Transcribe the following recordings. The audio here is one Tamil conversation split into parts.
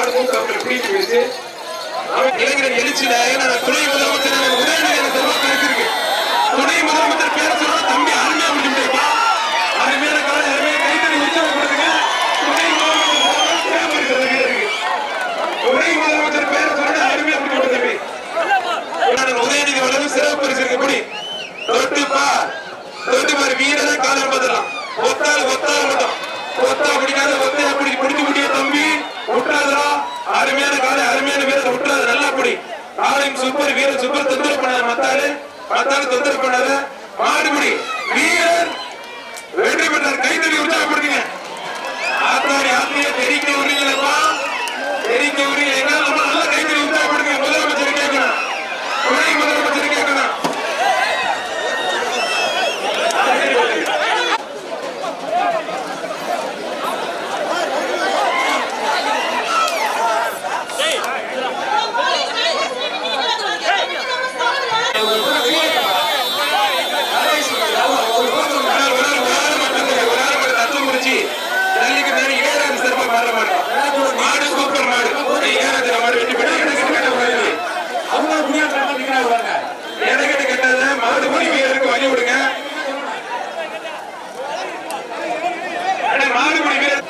மாடு மூத்த அவர்கள் பிடித்து வச்சு இளைஞர் எழுச்சி நாயகன் துணை முதலமைச்சர் உதயநிதி துணை முதலமைச்சர் பேர தம்பி அருமையா முடிச்சுட்டா அருமையான கால அருமையான கைத்தறி உற்சாகப்படுத்துங்க துணை முதலமைச்சர் துணை முதலமைச்சர் பேர சொல்ல அருமையா முடிச்சு தம்பி. உதயநிதி வளரும் சிறப்பு பரிசு இருக்கும்படி தொட்டு பார். தொட்டு பார் காலம் பதிலாம் ஒத்தால் ஒத்தால் மட்டும் ஒத்தா பிடிக்காத ஒத்தையா பிடி பிடிச்சு அருமையான காலை அருமையான வீரர் விட்டுறாது நல்லா புடி காலையும் சூப்பர் வீரர் சூப்பர் தொந்தரவு பண்ணாத மத்தாரு மத்தாரு தொந்தரவு பண்ணாத மாடுபடி. வீரர் வெற்றி பெற்றார். கைத்தறி உற்சாகப்படுத்துங்க ஆத்தாடி ஆத்திய தெரிக்க உரிங்களப்பா தெரிக்க உரிங்க எங்களால் நம்ம நல்லா கைத்தறி உற்சாகப்படுத்துங்க முதலமைச்சர் கேட்கணும் துணை முதலமைச்சர் கேட்கணும் ஒரு ஆள் ஒரு ஆள் ஒரு ஆள் மட்டும் இல்லை. ஒரு ஆள் மட்டும் தத்துவம் குறிச்சி தள்ளிக்கு தள்ளி ஏறாது சிறப்பா மாற மாட்டோம் மாடு சூப்பர் மாடு ஏறாது மாடு வெட்டி போட்டு எனக்கு கேட்ட மாதிரி அவங்க முடியாத நிக்கிறாங்க எனக்கு கேட்டது மாடுபடி வீரருக்கு வழி விடுங்க அண்ணே, மாடுபிடி வீரர்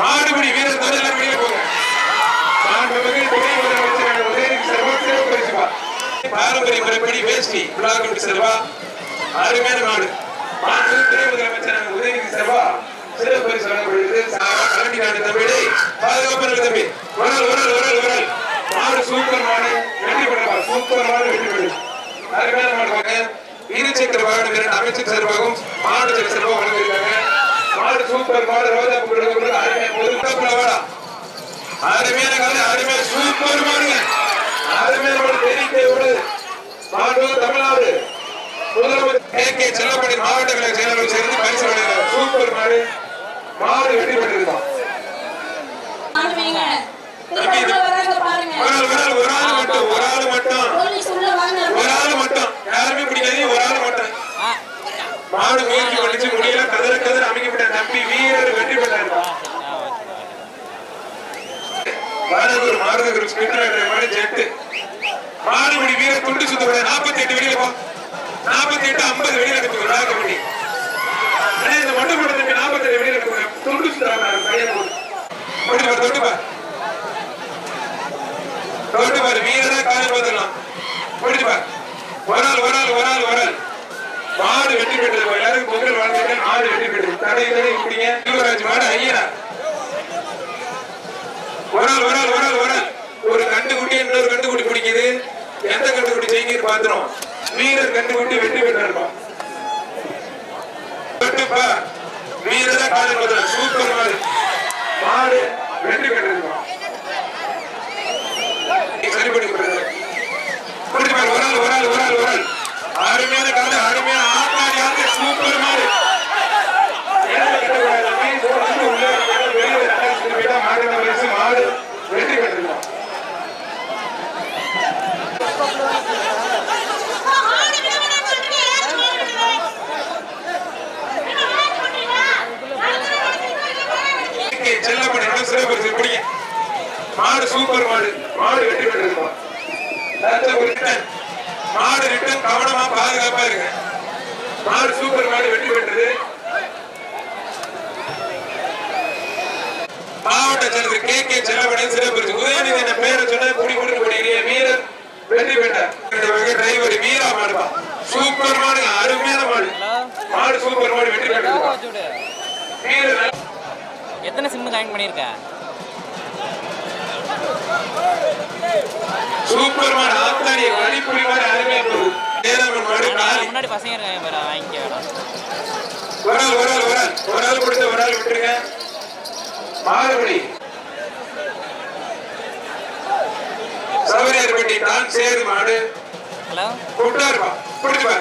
மாடுபிடி வீரர் தவிர எல்லாரும் வெளியே போங்க மாண்புமிகு துணை முதலமைச்சர் உதயநிதி செல்வா சிறப்பு பரிசுப்பா. பாரம்பரிய முறைப்படி வேஷ்டி செல்வா. அருமையான மாடு. மாண்புமிகு துணை முதலமைச்சர் உதயநிதி செல்வா. சிறப்பு பரிசு வழங்கப்படுகிறது. நாடு பாதுகாப்பான தம்பி ஒரு மாடு சூப்பர் மாடு. வெற்றி பெற்றா சூப்பர் மாடு வெற்றி பெற்று. அருமையான மாடு இருசக்கர வாகனம் இரண்டு அமைச்சர் சார்பாகவும் மாவட்ட சார்பாகவும் வழங்கியிருக்காங்க. மாடு சூப்பர் மாடு ரோஜா பூ அருமையான ஒரு வாடா அருமையான காலை அருமையான சூப்பர் மாடுங்க. அருமையான மாடு தெரிவிக்க விடுது தமிழ்நாடு முதலமைச்சர் செல்லப்படி மாவட்ட கழக செயலாளர் சேர்ந்து பரிசு வழங்குகிறார் சூப்பர் மாடு மாடு வெற்றி பெற்றிருக்கான். ஒரு ஆள் ஒரு ஆள் ஒரு ஆள் மட்டும். ஒரு ஆள் மட்டும். ஒரு ஆள் மட்டும். யாருமே பிடிக்காது ஒரு ஆள் மட்டும். மாடு முயற்சி பண்ணிச்சு முடியல. கதற கதற அமைக்கப்பட்ட நம்பி வீரர் வெற்றி பெற்றார். மாடு ஜெட்டு. மாடுபடி வீரர் துண்டு சுத்த நாற்பத்தி எட்டு வெளியில நாற்பத்தி எட்டு ஐம்பது வெளியில எடுத்து விழா கமிட்டி இந்த மட்டு போட நாற்பத்தி எட்டு வெளியில எடுத்து துண்டு சுத்த பையன் பாரு தொட்டு பாரு தொட்டு பாரு வீரரா காலம் பார்த்துக்கலாம். போட்டு பாரு ஒரு ஆள் ஒரு ஆள் ஒரு ஆள் ஒரு ஆள். மாடு வெற்றி பெற்றது எல்லாருக்கும் பொங்கல் வாழ்த்துக்கள். மாடு வெற்றி பெற்றது. தடை தடை இப்படிங்க. யுவராஜ் மாடு ஐயரா ஒரு ஆள் ஒரு ஆள் ஒரு ஆள் ஒரு ஆள். ஒரு கண்டுக்குட்டி இன்னொரு கண்டுக்குட்டி பிடிக்குது. எந்த கண்டுக்குட்டி செய்யுங்க பாத்திரம் வீரர் கண்டுக்குட்டி வெற்றி பெற்றிருப்பான் தொட்டுப்பா வீரரா காலம் பார்த்துக்கலாம் சூப்பர் மாடு மாடு வெற்றி பெற்றிருப்பான் சரி பண்ணி ஒரு ஆள் ஒரு ஆள் ஒரு ஆள் ஒரு ஆள். அருமையான காலை அருமையான ஆத்தாடி ஆத்து சூப்பர் மாடு ஏழை கட்டக்கூடாது தம்பி. சோறு உள்ள இருக்கிறது, வெளியே ரெண்டாயிரத்தி ஐநூறு போயிட்டா மாடு நம்ம வயசு மாடு வெற்றி பெற்றிருக்கோம் ஆடு விடுங்க சொல்றீங்க. ஏன் மாடு விடுங்க? என்ன மாடு பண்றீங்க? இங்கே செல்லப்படி இடம் சிறப்பு பிடிங்க மாடு சூப்பர் மாடு. மாடு வெற்றி பெற்றிருக்கோம் மாடு ரிட்டன் கவனமா பாதுகாப்பா இருங்க. மாடு சூப்பர் மாடு வெற்றி பெற்றது. மாவட்ட செயலர் கே. கே. செல்லப்படி சிறப்பு உதயநிதி என்ற பெயரை சொன்ன குடி கொண்டு போடுகிற வீரர் வெற்றி பெற்றார். டிரைவர் வீரா மாடுப்பா. சூப்பர் மாடு அருமையான மாடு. மாடு சூப்பர் மாடு வெற்றி பெற்றது வீரர் எத்தனை சிம் கனெக்ட் பண்ணியிருக்க சூப்பர் மாடு ஆத்தாடி வழிப்புலி மாடு அருமையா ஏழாமன் மாடு காலி முன்னாடி பசங்க இருக்காங்க பாரு வாங்கிக்க வேணாம். ஒரு ஆள் ஒரு ஆள் ஒரு ஆள். ஒரு ஆள் கொடுத்து ஒரு ஆள் விட்டுருங்க. மாறுபடி சவரியர்பட்டி தான் சேரு மாடு. ஹலோ? விட்டாருப்பா பிடிப்பா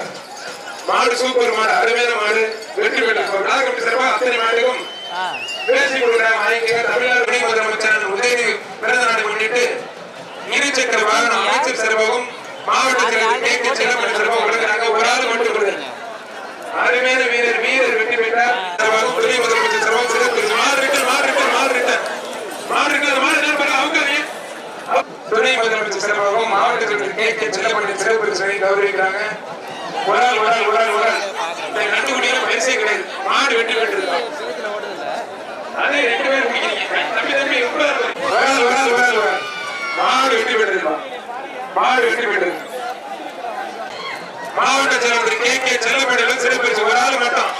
மாடு சூப்பர் மாடு அருமையான மாடு. வெற்றி பெற்ற நாகப்பட்டி சிறப்பா அத்தனை மாடுக்கும் பேசி கொடுக்குறாங்க அன்னைக்கு தமிழ்நாடு துணை முதலமைச்சர் உதயநிதி பிறந்த நாடு முன்னிட்டு இருசக்கர வாகனம் அமைச்சர் சிறப்பாகவும் மாவட்டத்தில் கேட்க செல்லும் சிறப்பாக வழங்குறாங்க ஒரு ஆள் ஒரு ஆள் ஒரு ஆள் ஒரு ஆள் ஒரு கிடையாது மாடு வெட்டி பெற்றிருக்கோம் அதே ரெண்டு பேரும் குடிக்கிறீங்க தம்பி தம்பி உள்ள இரு. வராது மாடு வெற்றி பெற்றிருக்கான் மாடு வெற்றி பெற்றிருக்கு மாவட்ட செயலாளர் கே. கே. செல்லப்பேடையில் சிறப்பிச்சு ஒரு ஆள் மட்டும்.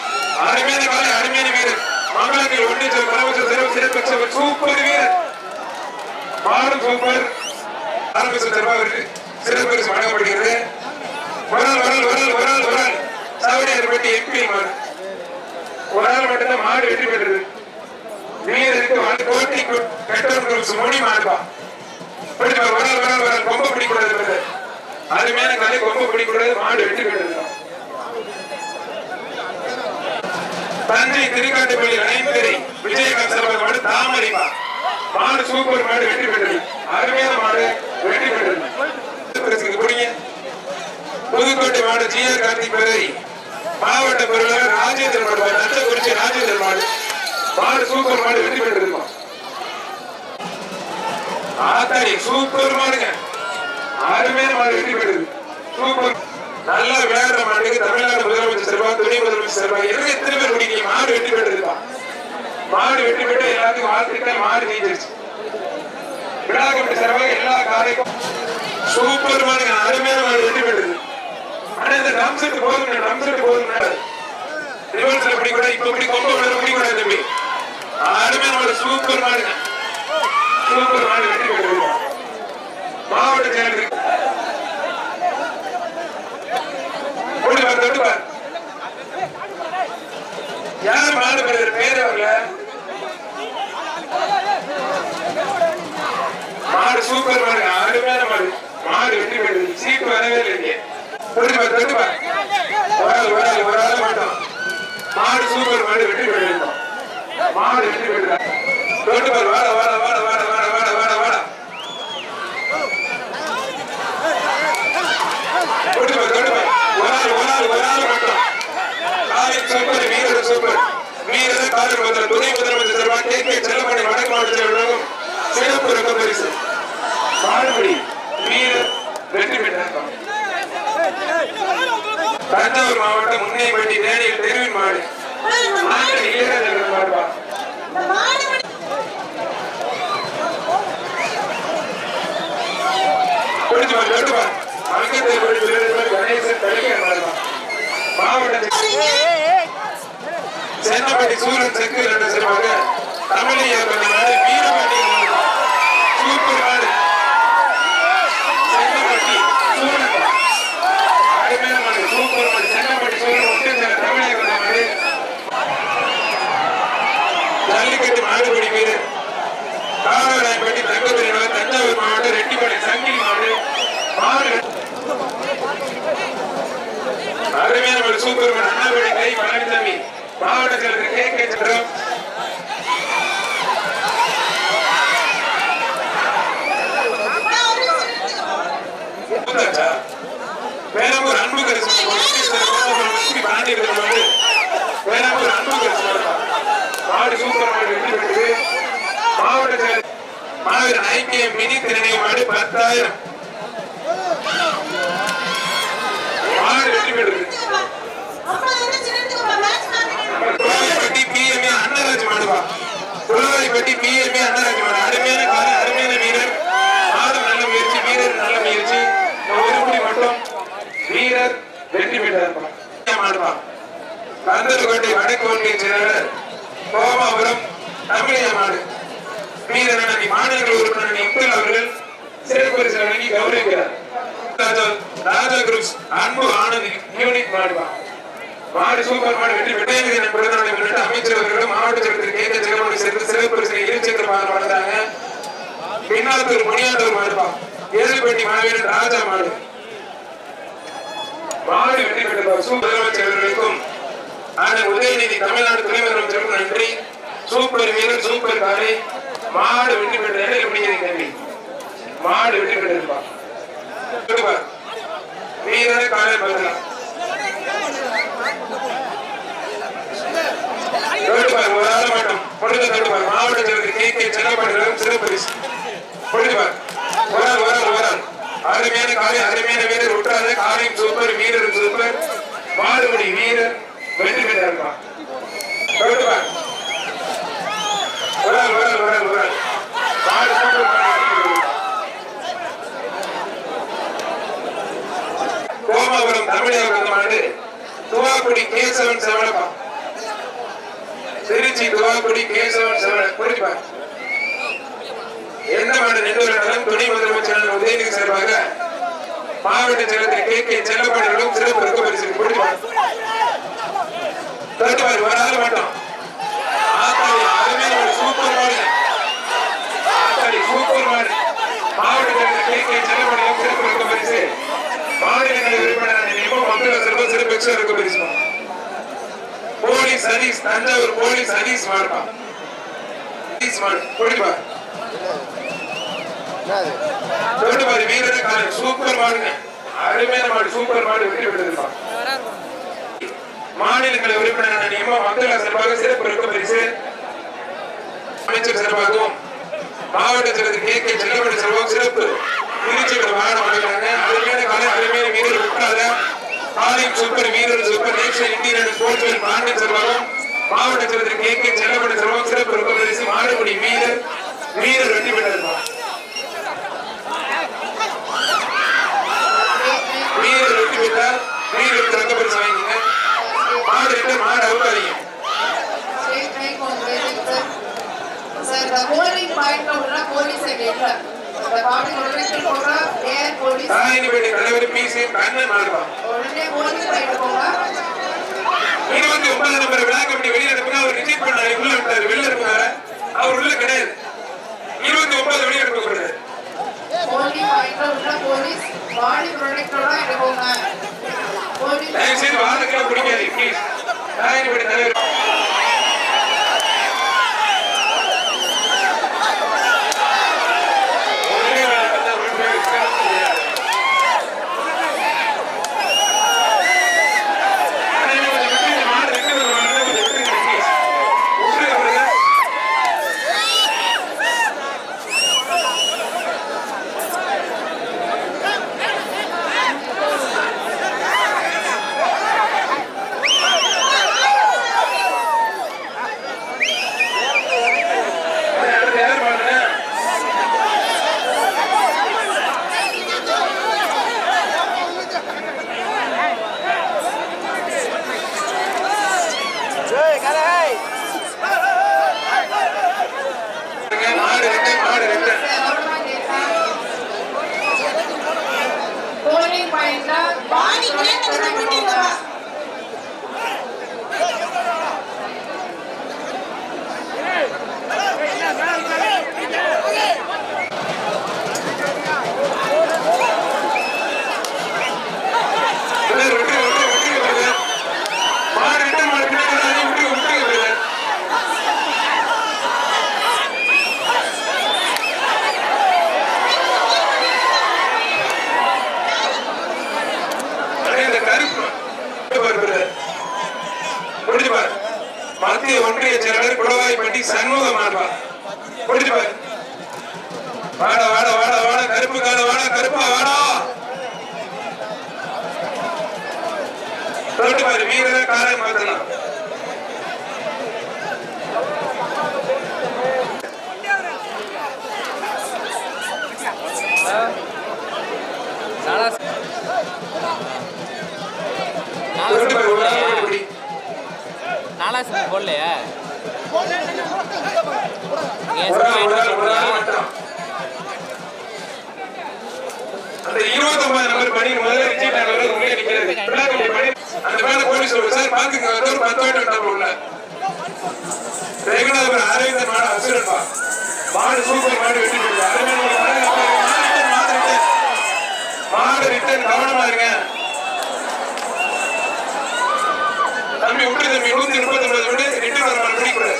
அருமையான காலை அருமையான வீரர். மங்களத்தில் ஒன்றிய பரவச சிறப்பு சிறப்பிச்சவர் சூப்பர் வீரர். மாடு சூப்பர். ஆரம்பிச்ச சிறப்பாக சிறப்பரிசு வழங்கப்படுகிறது. வரல் வரல் வரல் வரல் வரல் சாவடியார் பெட்டி எம்பி மாடு ஒரு ஆள் மட்டும்தான் மாடு வெற்றி பெற்றது வீரருக்கு வந்து போட்டி கட்டணம் மொழி மாடுப்பா பிடிப்பா வரல் வரல் வரல் கொம்ப பிடிக்கூடாது brother. அருமையான கலை கொம்ப பிடிக்கூடாது மாடு வெற்றி பெற்றது தஞ்சை திருக்காட்டுப்பள்ளி ஐந்தரை விஜயகாந்த் சிறப்பாக மாடு மாடு சூப்பர் மாடு வெற்றி பெற்றது அருமையான மாடு வெற்றி பெற்றது பரிசுக்கு பிடிங்க புதுக்கோட்டை மாடு ஜி ஆர் கார்த்திக் பிறை மாவட்ட பொருளாளர் ராஜேந்திர மாடு நச்சக்குறிச்சி ராஜேந்திர மாடு. மாடு சூப்பர் மாடு வெற்றி பெற்றிருக்கோம் ஆத்தாடி சூப்பர் மாடுங்க. அருமையான மாடு வெற்றி பெற்றது. சூப்பர். நல்ல விளையாடுற மாட்டுக்கு தமிழ்நாடு முதலமைச்சர் செல்வா துணை முதலமைச்சர் செல்வா எதுக்கு எத்தனை பேர் குடிக்கிறீங்க மாடு வெற்றி பெற்றதுப்பா. மாடு வெற்றி பெற்று எல்லாத்துக்கும் வாழ்த்துக்கள் மாடு ஜெயிச்சிருச்சு. விழா கமிட்டி சார்பாக எல்லா காரைக்கும் சூப்பர் மாடுங்க அருமையான மாடு வெற்றி பெற்றது. ஆனா இந்த ட்ரம் செட் போதுங்க ட்ரம் செட் போதுங்க. ரிவர்ஸ்ல பிடி கூட இப்ப இப்படி கொம்ப விட பிடிக்கூடாது தம்பி. அருமையான மாடு சூப்பர் மாடு சூப்பர் மாடு மாவட்ட செயலர். ஓடி வா தொட்டு வா யார் மாடு பேர் பேர் அவர்ல. மாடு சூப்பர் மாடு அருமையான மாடு. மாடு வெற்றி பெற்றது. சீட்டு வரவே இல்லை தொட்டு வா தொட்டு ஒரு ஆள் ஒரு ஆள் ஒரு ஆள் மட்டும் மாடு சூப்பர் மாடு வெற்றி பெற்றிருந்தோம் மாடு வெற்றி பெற்றா தொட்டு பாரு வாட வாட வாட வாட வாட வாட வாட வாட. பாரு தொட்டு பாரு. ஒரு ஆள் ஒரு ஆள் ஒரு ஆள் மட்டும். சூப்பர் வீரர் சூப்பர். வீரர் முதல் துணை முதலமைச்சர் கே. கே. செல்லமணி வடக்கு மாவட்டத்தில் விளங்கும் சிறப்பு ரக பரிசு. பாடுபடி வீரர் வெற்றி பெற்றார் தஞ்சாவூர் மாவட்டம் முன்னைப்பட்டி தேனியில் தெருவின் மாடு ஆண்கள் இளையராஜர்கள் மாடுவா இந்த மாடு பிடி- கொடுத்து பாரு கொடுத்து பாரு அங்கத்தை கணேசன் கலிக்க மாடுவா மாவட்ட சென்னப்பட்டி சூரன் செக்கு ரெண்டு சொல்லுவாங்க தமிழையா பண்ண வீரபாண்டி சூப்பர் மாடு சென்னப்பட்டி சூரன் அருமையான மாடு சூப்பர் மாடு சென்னப்பட்டி சூரன் ஒன்று ஜல்லிக்கட்டு மாடுபடி வீரர் காவலாயப்பட்டி தஞ்சாவூர் மாவட்டம் ரெட்டிப்பாளையம் சங்கிலி மாவட்டம் மாடு அருமையான ஒரு சூப்பர் மேன் கை பழனிசாமி மாவட்ட செயலர் கே. கே. சந்திரம். வேளாம்பூர் அன்பு கரிசு பாண்டியர்கள் மாடு அன்பு கரிசு மாடு சூப்பர் மாடு வெற்றி பெற்று மாவட்ட செயலர் மாவீரன் ஐக்கிய மினி திறனை மாடு பத்தாயிரம். அன்னராஜ் மாடுவா குளவாய்ப்பட்டி பிஎம்ஏ அன்னராஜ் மாடு அருமையான கால அருமையான வீரர். மாடு நல்ல முயற்சி வீரர் நல்ல முயற்சி. இந்த ஒரு முடி மட்டும் வீரர் வெற்றி பெற்றார். மாடுவா கந்தர்கோட்டை வடக்கு ஒன்றிய செயலாளர் கோமாபுரம் தமிழைய மாடு வீரர் மாநிலங்கள் உறுப்பினர் அணி அவர்கள் சிறப்பு பரிசு வழங்கி கௌரவிக்கிறார். ராஜா ராஜா குரூப்ஸ் அன்பு ஆனந்த் யூனிட் மாடுவா மாடு சூப்பர் மாடு வெற்றி விடயநிதி பிறந்த நாளை முன்னிட்டு அமைச்சர் மாவட்ட செயலர் கே கே ஜெகமணி சேர்ந்து சிறப்பு பரிசு இருசக்கர வாகனம் வழங்குறாங்க பின்னாத்தூர் முனியாண்டூர் மாடுப்பா. ஏழுப்பட்டி மாவீரன் ராஜா மாடு. மாடு வெற்றி பெற்ற சூப்பர் முதலமைச்சர்களுக்கும் அவர்களுக்கும் உதயநிதி தமிழ்நாடு துணை முதலமைச்சருக்கும் நன்றி. சூப்பர் வீரர் சூப்பர் காரை மாடு வெற்றி பெற்ற இடையில எப்படி தம்பி மாடு வெற்றி பெற்றிருப்பா வீரரை காலை பார்க்கலாம் மாவட்டத்திற்கு கே. கே. செல்லப்பட்டிருக்கும் சிறப்பு பரிசு. ஒரால் ஒரால் ஒரால் அருமையான காலை அருமையான வீரர் விட்டாரு காலையும் சூப்பர் வீரர் police Satish Thanjavur police service மாடுப்பா சர்வீஸ் மாடு புரியுப்பா தொட்டு பாரு வீரர காலை. சூப்பர் மாடுங்க. அருமையான மாடு சூப்பர் மாடு. வெற்றி பெற்றிருப்பா மாநிலங்களை உறுப்பினர் நியமம் மக்கள் சார்பாக சிறப்பு இருக்க பரிசு அமைச்சர் சார்பாகவும் மாவட்ட செயலர் கே கே செல்லப்பட்ட சார்பாகவும் சிறப்பு. திருச்சியோட வாகனம் வழங்குறாங்க அருமையான காலை அருமையான வீரர் உட்கார காலிங் சூப்பர் வீரர் super nation Indian sportsman Pandiya Selvam மாவட்ட செயலர் கே. கே. செல்லப்பட செல்வம் சிறப்பு இருக்க பரிசு மாடுபடி வீரர் வீரர் வெற்றி பெற்றிருப்பார் வீரர் வெற்றி பெற்றார். வீரர் தங்க பரிசு வாங்கிங்க மாடு விட்டு மாடு அவுக்காதீங்க sir rank on waiting, sir. Sir, தாயினிப்பேட்டை தலைவர் பி சி point போங்க. இருபத்தி ஒன்பது நம்பர் விழா கமிட்டி வெளியில இருப்பாங்க அவர் ரிஜெக்ட் பண்ணாரு உள்ள விட்டாரு. வெளில இருப்பாரு அவர் உள்ள கிடையாது. இருபத்தி ஒன்பது வெளியே இருக்கக்கூடாது Polling point உள்ள police ஒரு ஆள் போடலையா? மட்டும். நம்பர் பணி முதல்ல உள்ளே நிக்கிறது அந்த மேல போலீஸ் சொல்லுங்க சார் பாத்துங்க வந்து ஒரு பத்து வாட்டி வந்தாப்புல உள்ள ரெகுலர் அரவிந்தன் மாடு அசுரன்பா மாடு சூப்பர் மாடு வெட்டி போடுது அருமையான ஒரு மாடு அப்ப மாடு ரிட்டன் மாடு ரிட்டன் மாடு ரிட்டன் கவனமா இருங்க. தம்பி விட்டு தம்பி நூத்தி முப்பத்தி ஒன்பது விட்டு ரிட்டர்ன் வர மாடு பிடிக்கூடாது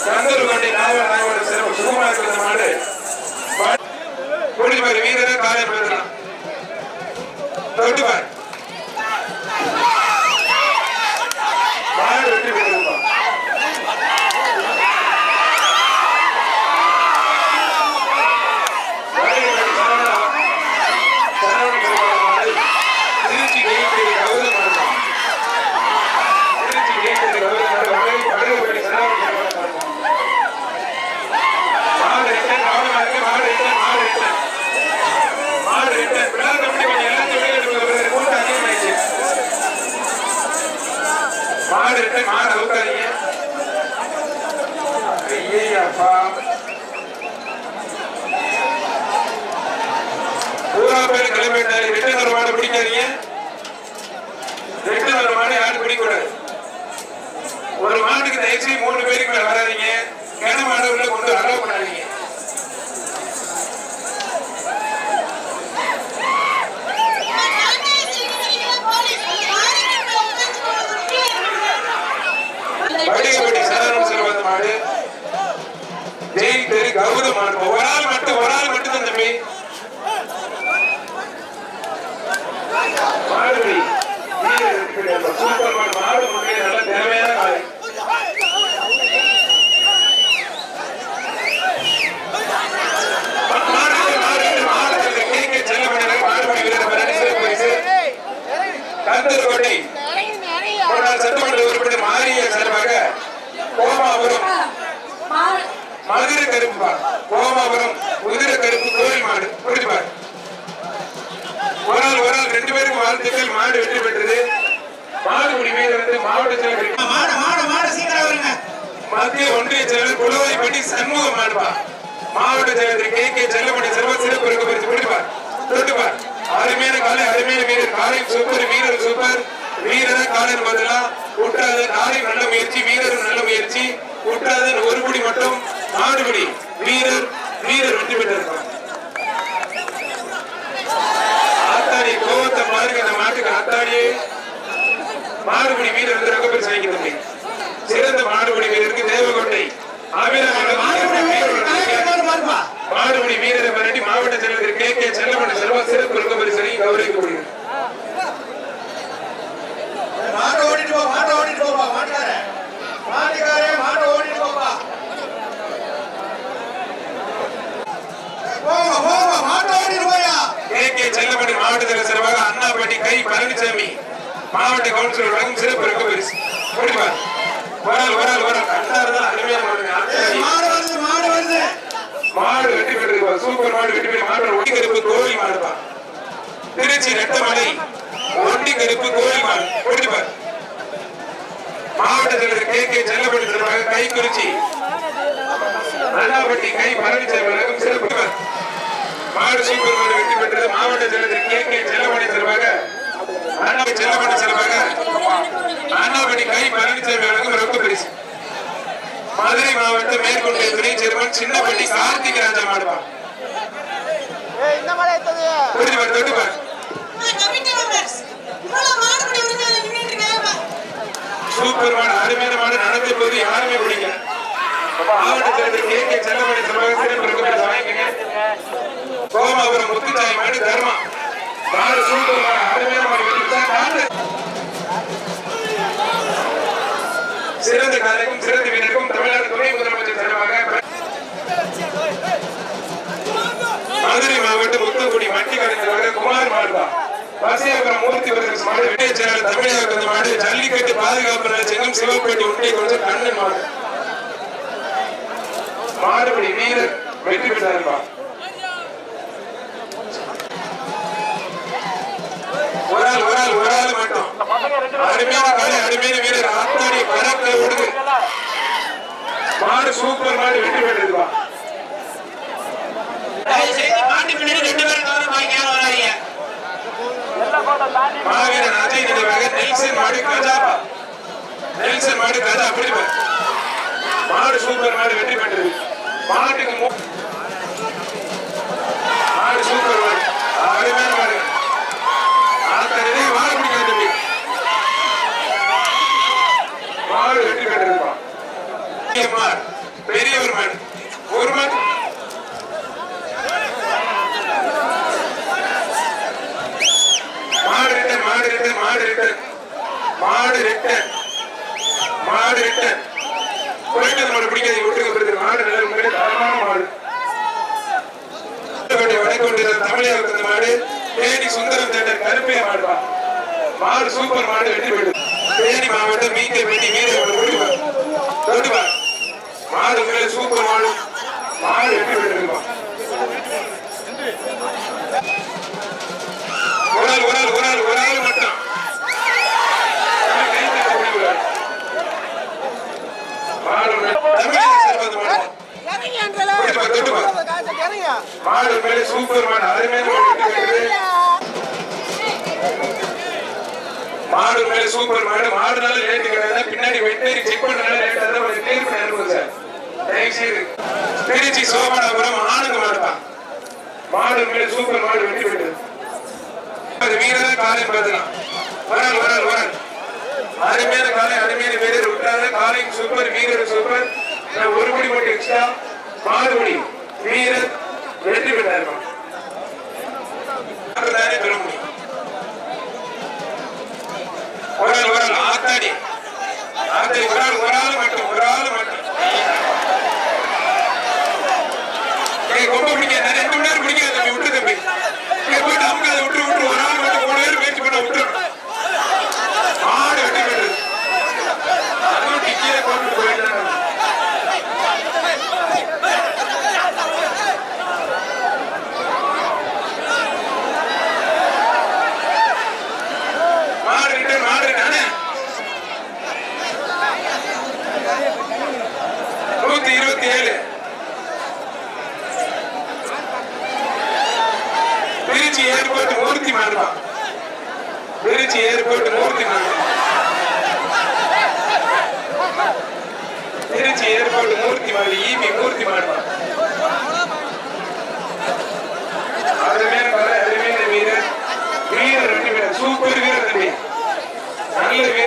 சந்தர் கொண்டி நாவ நாயோட சிறப்பு சுகமா இருக்கிற மாடு. குடிச்சு பாரு வீரரை காலை பேசலாம் தொட்டு பாரு மாடு வெட்டி போயிருப்பா திருச்சி கைப்பேரி கௌதம் மாடு அவுக்காதீங்க ஐயப்பா பூரா மாடு பிடிக்காதீங்க. மாடு யாரும் ஒரு மாட்டுக்கு தயவுசெய்து மூணு பேருக்கு மேல வராதீங்க. கிண மாடு கொண்டு அலோவ் பண்ணாதீங்க. வடிகப்பட்டி மாடு. ஒரு ஆள் மட்டும் ஒரு ஆள் மட்டும் தான் தம்பி மாடுபடி சூப்பர் மாடு மாடு முன்னே நல்ல திறமையான காலை மாடு மாடு மாடு கேட்க செல்ல மாடு மாடுபடி வீரர் பரணி சிறப்பு பரிசு கந்தர்கோட்டை முன்னாள் சட்டமன்ற உறுப்பினர் மாரிய சார்பாக கோமாபுரம் மதுரை கருப்பு கோமாபுரம் குதிரை கருப்பு கோயில் மாடு புரிஞ்சுப்பார் ஒரு ஆள் ஒரு ஆள் ரெண்டு பேருக்கு வாழ்த்துக்கள் மாடு வெற்றி பெற்றது மாடுபிடி வீரர் வந்து மாவட்ட செயலர் மாடு மாடு மாடு சீக்கிரம் வருங்க மத்திய ஒன்றிய செயலர் குளவாய்ப்பட்டி சண்முகம் மாடுப்பா மாவட்ட கே கே செல்லமணி செல்வ சிறப்பு இருக்க பரிசு பிடிப்பார் தொட்டுப்பார். அருமையான காலை அருமையான வீரர். காலை சூப்பர் வீரர் சூப்பர் வீரர காலர் பதிலா குற்றாத காலை நல்ல முயற்சி வீரர் நல்ல முயற்சி. குற்றாத ஒரு குடி மட்டும் நாலு குடி வீரர் வீரர் வெற்றி பெற்றிருப்பார். ஆத்தாடி கோவத்தை பாருங்க அந்த மாட்டுக்கு ஆத்தாடியே மாடுபிடி வீரர் வந்து ரொம்ப பெருசாக சிறந்த மாடுபிடி வீரருக்கு தேவகோட்டை. அபிராமி பாருப்பா மாடுபிடி வீரரை மிரட்டி மாவட்ட செயலர் கே. கே. செல்லமணி செல்வா சிறப்பு இருக்க பரிசனை கௌரவிக்கப்படுகிறது. மாட்டை ஓடிட்டு போ மாட்டை ஓடிட்டு போப்பா மாட்டை ஓடிட்டு போப்பா. கே. கே. மாவட்ட செயலர் சிறப்பாக அண்ணாபேட்டை கை பழனிசாமி மாவட்ட கவுன்சிலர் வழங்கும் சிறப்பு இருக்க பரிசு முடிப்பார் ஓரால் ஓரால் அண்ணா இருந்தால் அருமையான மாடு வருது மாடு வருது. மாடு வெற்றி பெற்றிருப்பா சூப்பர் மாடு வெற்றி பெற்று மாடு ஒட்டி கருப்பு கோவில் மாடுப்பா. திருச்சி ரெட்டமலை ஒட்டி கருப்பு கோழி மாடு. முடிப்பார் மாவட்ட செயலர் கே கே செல்லப்பட்டி சிறப்பாக கை குறிச்சி. அண்ணாபட்டி கை பழனிசாமி வழங்கும் சிறப்பு மாடு சூப்பர் மாடு வெற்றி பெற்றது மாவட்ட செயலர் கே கே செல்லமணி சிறப்பாக அண்ணாபட்டி செல்லமணி சிறப்பாக அண்ணாபட்டி கை பழனிசாமி வழங்கும் ரொக்க பரிசு மதுரை மாவட்டம் மேற்கொண்டு துணை சேர்மன் சின்னப்பட்டி கார்த்திக் ராஜா மாடுவான் புரிஞ்சுப்பார் தொட்டுப்பார் சூப்பர் மாடு அருமையான மாடு நடந்த போது யாருமே பிடிக்கல. மாவட்ட தலைவர் கே. கே. செல்லமணி சிறப்பாக சிறப்பு கோமாபுரம் மாடு தர்மா. மாடு சூப்பர் மாடு அருமையான மாடு சிறந்த காலைக்கும் சிறந்த வீரருக்கும் தமிழ்நாடு துணை முதலமைச்சர் சார்பாக மதுரை மாவட்டம் முத்தங்குடி மட்டிக்காடு குமார் மாடுபா பசியாபுரம் மூர்த்தி வருகிற மாடு விஜய செயலாளர் தமிழக வந்த மாடு ஜல்லிக்கட்டு பாதுகாப்பு நலச்சங்கம் சிவப்பேட்டை ஒன்றிய கொஞ்சம் கண்ணன் மாடு. மாடுபடி வீரர் வெற்றி பெற்றாருப்பா. ஒரு ஆள் ஒரு ஆள் ஒரு ஆள் மட்டும். அருமையான காலை அருமையான வீரர். ஆத்தாடி பறக்க விடுது மாடு சூப்பர் மாடு வெற்றி வராதீங்க. மாவீரன் அஜய் நினைவாக நெல்சன் மாடு கஜாபா மாடு கதை அப்படி மாடு சூப்பர் மாடு வெற்றி பெற்றது. மாட்டுக்கு மு- மாடு சூப்பர் மாடு அருமையான மாடு ஆத்தரவே மாடு பிடிக்காது தம்பி மாடு வெற்றி பெற்றதுப்பா மாடு பெரியவர் மாடு ஒரு மாடு மாடு ரிட்டன் மாடு ரிட்டன் மாடு ரிட்டன் மாடு ரிட்டன் மாடு ரிட்டன் குறைந்த மாடு பிடிக்காது விட்டுக்கு பிடிக்கிற மாடு நல்ல உண்மையிலே தரமான மாடு வடக்கொண்டு தமிழக வந்த மாடு தேனி சுந்தரம் தேட்டர் கருப்பைய மாடுப்பா மாடு சூப்பர் மாடு வெற்றி பெற்று தேனி மாவட்டம் மீக்க வெட்டி வீர ஓடுவா ஓடுவா மாடு உண்மையிலே சூப்பர் மாடு மாடு வெற்றி பெற்றிருப்பா ஒரு ஆள் ஒரு ஆள் ஒரு ஆள் ஒரு ஆள் மட்டும் கை தட்ட முடியல. தமிழக செல்வது மாடு தொட்டு பாரு, தொட்டு பாரு. மாடு மேலே சூப்பர் மாடு அருமையான மாடு வெற்றி பெற்றது. மாடு மேல சூப்பர் மாடு மாடுனால லேட்டு கிடையாது பின்னாடி செக் பண்ணனால லேட் ஆகுது ஒரு தீர்ப்பு நேரம் சார் தயவு செய்து திருச்சி சோமனாபுரம் ஆணுக்கு மாடுப்பான் மாடு மேல சூப்பர் மாடு வெட்டி விட்டது. அது வீரரா காலை பார்த்துக்கலாம் வரல் வரல் வரல் அருமையான காலை அருமையான வீரர். விட்டாத காலை சூப்பர் வீரர் சூப்பர். ஒரு படி மட்டும் எக்ஸ்ட்ரா. மாடு மாடுபடி வீரர் வெற்றி பெற்றாருமா தானே பெற முடியும் ஒரு ஆள் ஒரு ஆள் ஆத்தாடி ஆத்தாடி ஒரு ஆள் ஒரு ஆள் மட்டும் ஒரு ஆள் மட்டும் ஏய் ரொம்ப பிடிக்காது நான் ரெண்டு மணி நேரம் பிடிக்காது தம்பி விட்டு தம்பி ஏய் போயிட்டு அவங்க அதை விட்டு விட்டு ஒரு ஆள் மட்டும் மூணு பேர் முயற்சி பண்ண விட்டுறணும் ஆடு வெட்டி விடுறது அதுவும் டிக்கியில கொண்டு போயிட்டாங்க மாடு ரிட்டர்ன் மாடு ரிட்டர்ன் நூத்தி இருபத்தி ஏழு திருச்சி ஏர்போர்ட் மூர்த்தி மாடுவா ஏறி போயிட்டு மூர்த்தி மாடு திருச்சி ஏர்போர்ட் மூர்த்தி மாடு ஈபி மூர்த்தி மாடுவா அருமையான கலை அருமையான வீரர் வீரர் ரெண்டு பேர் சூப்பர் வீரர் தம்பி நல்ல வீரர்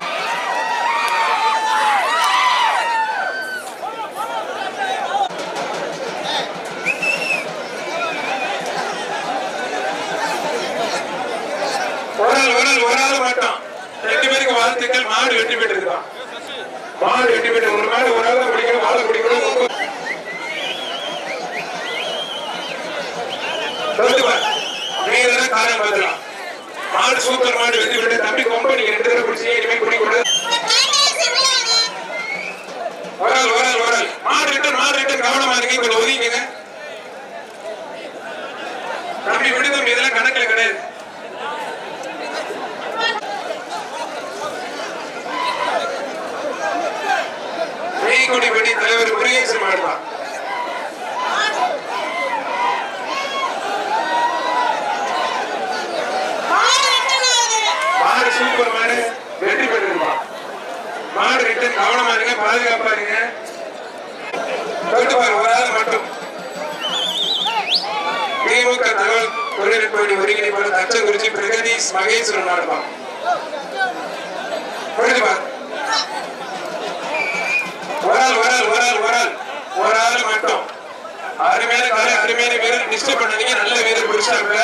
ஒரு ஆள் ஒரு ஆள் ஒரு ஆள் மட்டும் ரெண்டு பேருக்கு வாழ்த்துக்கள் மாடு வெட்டி பெற்றிருக்கான் மாடு ஒரு மாடு ஒரு ஆள் பிடிக்கணும். வாழை பிடிக்கணும். காரணம் பார்த்துக்கலாம் மாடு சூப்பர் மாடு வெட்டி பெற்று தம்பி கொம்பை நீங்க ரெண்டு தடவை பிடிச்சி இனிமே குடிக்கூடாது ஒரு ஆள் ஒரு ஆள் ஒரு ஆள் மாடு ரிட்டன் மாடு ரிட்டன் கவனமா இருக்கீங்க கொஞ்சம் ஒதுங்கிங்க தம்பி விடு தம்பி இதெல்லாம் கணக்குல கிடையாது மெய்குடிப்பட்டி தலைவர் முருகேசன் மாடுவா மாடு சூப்பர் மாடு வெற்றி பெற்றிருப்பா மாடு ரிட்டன் கவனமா இருங்க பாதுகாப்பா இருங்க தொட்டு பாரு ஒரு ஆள் மட்டும் திமுக தகவல் தொழில்நுட்ப அணி ஒருங்கிணைப்பாளர் தச்சங்குறிச்சி பிரகதீஷ் மகேஸ்வரன் மாடுவா புரிஞ்சு பாரு ஒரு ஆள் ஒரு ஆள் ஒரு ஆள் ஒரு ஆள் ஒரு ஆள் மட்டும் அருமையான காலை அருமையான வீரர் டிஸ்டர்ப் பண்ணாதீங்க நல்ல வீரர் பிடிச்சாங்க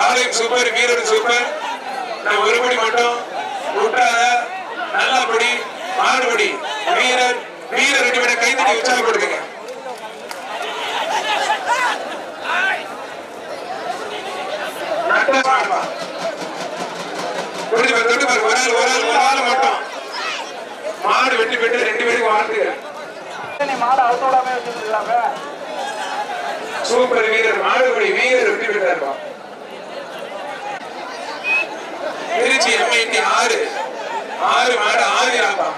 ஆலயம் சூப்பர் வீரர் சூப்பர் நான் ஒருபடி மட்டும் விட்டாத நல்லபடி மாறுபடி வீரர் வீரர் ரெண்டு பேரை கைத்தடி உற்சாகப்படுத்துங்க நட்டா மாடுவா. புரிஞ்சு பாரு, தொட்டு பாரு, ஒரு ஆள் ஒரு ஆள் ஒரு ஆள் மட்டும் மாடு வெட்டி பெற்று ரெண்டு பேருக்கு வாழ்த்துக்கள் சூப்பர் வீரர் மாறுபடி வீரர் வெற்றி பெற்றார்ப்பா திருச்சி எம்ஐடி ஆறு. ஆறு மாடு ஆறு குடிச்சு